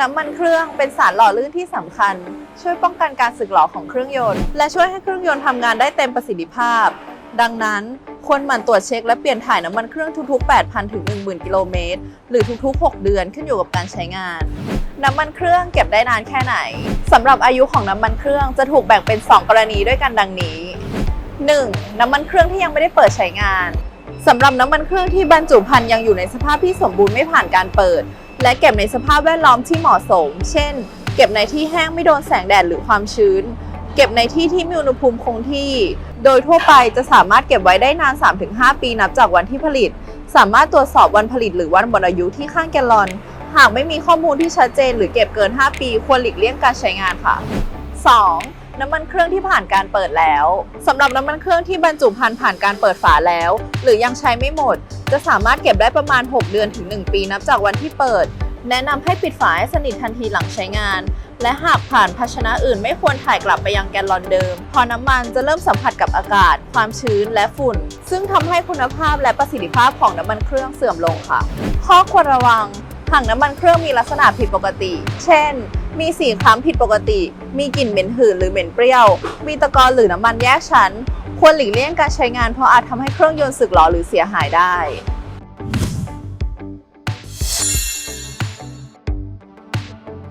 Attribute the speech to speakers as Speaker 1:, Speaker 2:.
Speaker 1: น้ำมันเครื่องเป็นสารหล่อลื่นที่สำคัญ ช่วยป้องกันการสึกหรอของเครื่องยนต์ และช่วยให้เครื่องยนต์ทำงานได้เต็มประสิทธิภาพ ดังนั้นควรหมั่นตรวจเช็คและเปลี่ยนถ่ายน้ำมันเครื่องทุกๆ 8,000 ถึง 10,000 กิโลเมตร หรือทุกๆ 6 เดือนขึ้นอยู่กับการใช้งาน น้ำมันเครื่องเก็บได้นานแค่ไหนสำหรับอายุของน้ำมันเครื่องจะถูกแบ่งเป็น 2 กรณีด้วยกันดังนี้ 1. น้ำมันเครื่องที่ยังไม่ได้เปิดใช้งานสำหรับน้ำมันเครื่องที่บรรจุภัณฑ์ยังอยู่ในสภาพที่สมบูรณ์ไม่ผ่านการเปิด และเก็บในสภาพแวดล้อมที่เหมาะสม เช่น เก็บในที่แห้งไม่โดนแสงแดดหรือความชื้น เก็บในที่ที่มีอุณหภูมิคงที่ โดยทั่วไปจะสามารถเก็บไว้ได้นาน 3-5 ปีนับจากวันที่ผลิต สามารถตรวจสอบวันผลิตหรือวันหมดอายุที่ข้างแกลลอน หากไม่มีข้อมูลที่ชัดเจน หรือเก็บเกิน 5 ปี ควรหลีกเลี่ยงการใช้งานค่ะ 2. น้ำมันเครื่องที่ผ่านการเปิดแล้วสำหรับน้ำมันเครื่องที่บรรจุภัณฑ์ผ่านการเปิดฝาแล้ว หรือยังใช้ไม่หมด จะสามารถเก็บได้ประมาณ 6 เดือนถึง 1 ปีนับจากวันที่เปิด แนะนำให้ปิดฝาให้สนิททันทีหลังใช้งาน และหากผ่านภาชนะอื่นไม่ควรถ่ายกลับไปยังแกลลอนเดิมเพราะน้ำมันจะเริ่มสัมผัสกับอากาศ ความชื้นและฝุ่น ซึ่งทำให้คุณภาพและประสิทธิภาพของน้ำมันเครื่องเสื่อมลงค่ะ ข้อควรระวังหากน้ำมันเครื่องมีลักษณะผิดปกติ เช่น มีสีคล้ำผิดปกติ มีกลิ่นเหม็นหืนหรือเหม็นเปรี้ยว มีตะกอนหรือน้ำมันแยกชั้น ควรหลีกเลี่ยงการใช้งานเพราะอาจทำให้เครื่องยนต์สึกหรอหรือเสียหายได้